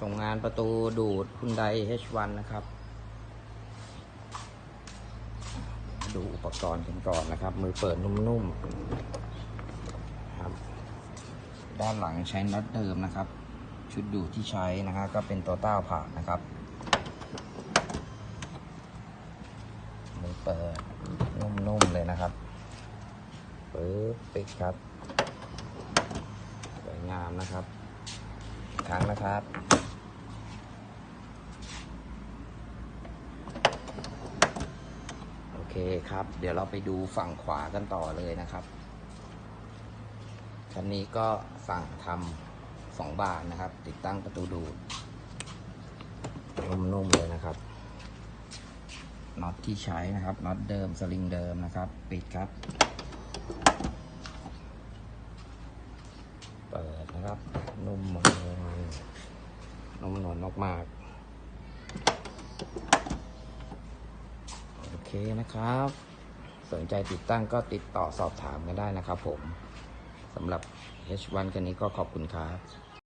ส่งงานประตูดูดคุณได H1 นะครับ ดูอุปกรณ์กันก่อนนะครับ มือเปิดนุ่มๆครับ ด้านหลังใช้น็อตเดิมนะครับ ชุดดูดที่ใช้นะครับก็เป็นตัวต้าผ่านนะครับ มือเปิดนุ่มๆเลยนะครับปึ๊บปิดครับ สวยงามนะครับ ครั้งนะครับ โอ เคครับ เดี๋ยวเราไปดูฝั่งขวากันต่อเลยนะครับคันนี้ก็สั่งทำสองบานนะครับ ติดตั้งประตูดูดนุ่มๆเลยนะครับน็อตที่ใช้นะครับน็อตเดิมสลิงเดิมนะครับ ปิดครับ เปิดนะครับ นุ่มมากนุ่มนวลมากๆโอ เคนะครับ สนใจติดตั้งก็ติดต่อสอบถามกันได้นะครับผมสำหรับ H1 คันนี้ก็ขอบคุณครับ